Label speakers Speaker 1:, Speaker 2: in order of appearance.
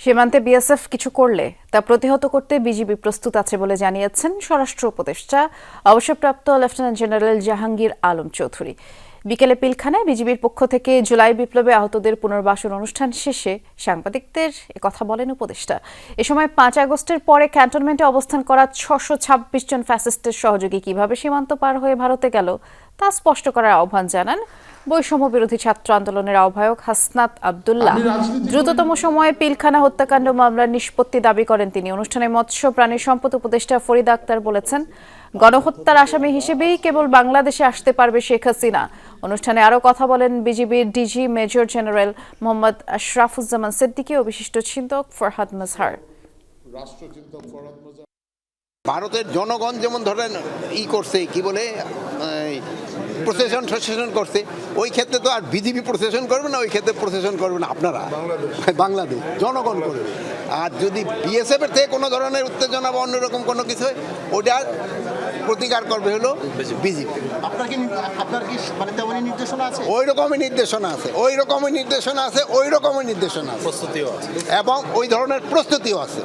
Speaker 1: সীমান্তে বিএসএফ কিছু করলে তা প্রতিহত করতে বিজিবি প্রস্তুত আছে বলে জানিয়েছেন স্বরাষ্ট্র উপদেষ্টা, অবসরপ্রাপ্ত লেফটেন্যান্ট জেনারেল জাহাঙ্গীর আলম চৌধুরী। বিকেলে পিলখানায় বিজিবির পক্ষ থেকে জুলাই বিপ্লবে আহতদের পুনর্বাসন অনুষ্ঠান শেষে সাংবাদিকদের কথা বলেন উপদেষ্টা। এ সময় পাঁচ আগস্টের পরে ক্যান্টনমেন্টে অবস্থান করা ছশো ছাব্বিশ জন ফ্যাসিস্টের সহযোগী কীভাবে সীমান্ত পার হয়ে ভারতে গেল তা স্পষ্ট করার আহ্বান জানান বৈষম্য বিরোধী ছাত্র আন্দোলনের আহ্বায়ক হাসনাত আবদুল্লাহ। দ্রুততম সময়ে পিলখানা হত্যাকাণ্ড মামলার নিষ্পত্তি দাবি করেন তিনি। অনুষ্ঠানে মৎস্য প্রাণী সম্পদ উপদেষ্টা ফরিদ আক্তার বলেছেন গণহত্যার আসামি হিসেবেই কেবল বাংলাদেশে আসতে পারবে শেখ হাসিনা। অনুষ্ঠানে আরও কথা বলেন বিজিবির DG major general Mohammad Ashrafuzzaman Siddiqui ও বিশিষ্ট চিন্তক ফরহাদ মজহার।
Speaker 2: রাষ্ট্রচিন্তক ফরহাদ মোজা
Speaker 3: ভারতের জনগণ যেমন ধরেন ই করছে কি বলে প্রসেশন প্রসেশন করছে ওই ক্ষেত্রে তো আর বিজেপি প্রসেশন করবে না ওই ক্ষেত্রে প্রসেশন করবে না। আপনারা? বাংলাদেশ। জনগণ করবে। আর যদি বিএসএফ এর থেকে কোনো ধরনের উত্তেজনা বা অন্যরকম কোনো কিছু হয় ওটার প্রতিকার করবে হলো বিজেপি।
Speaker 4: মানে তেমনই নির্দেশনা আছে?
Speaker 3: ওই রকমই নির্দেশনা আছে ওই রকমই নির্দেশনা আছে ওই রকমই নির্দেশনা আছে।
Speaker 5: প্রস্তুতিও আছে।
Speaker 3: এবং ওই ধরনের প্রস্তুতিও আছে।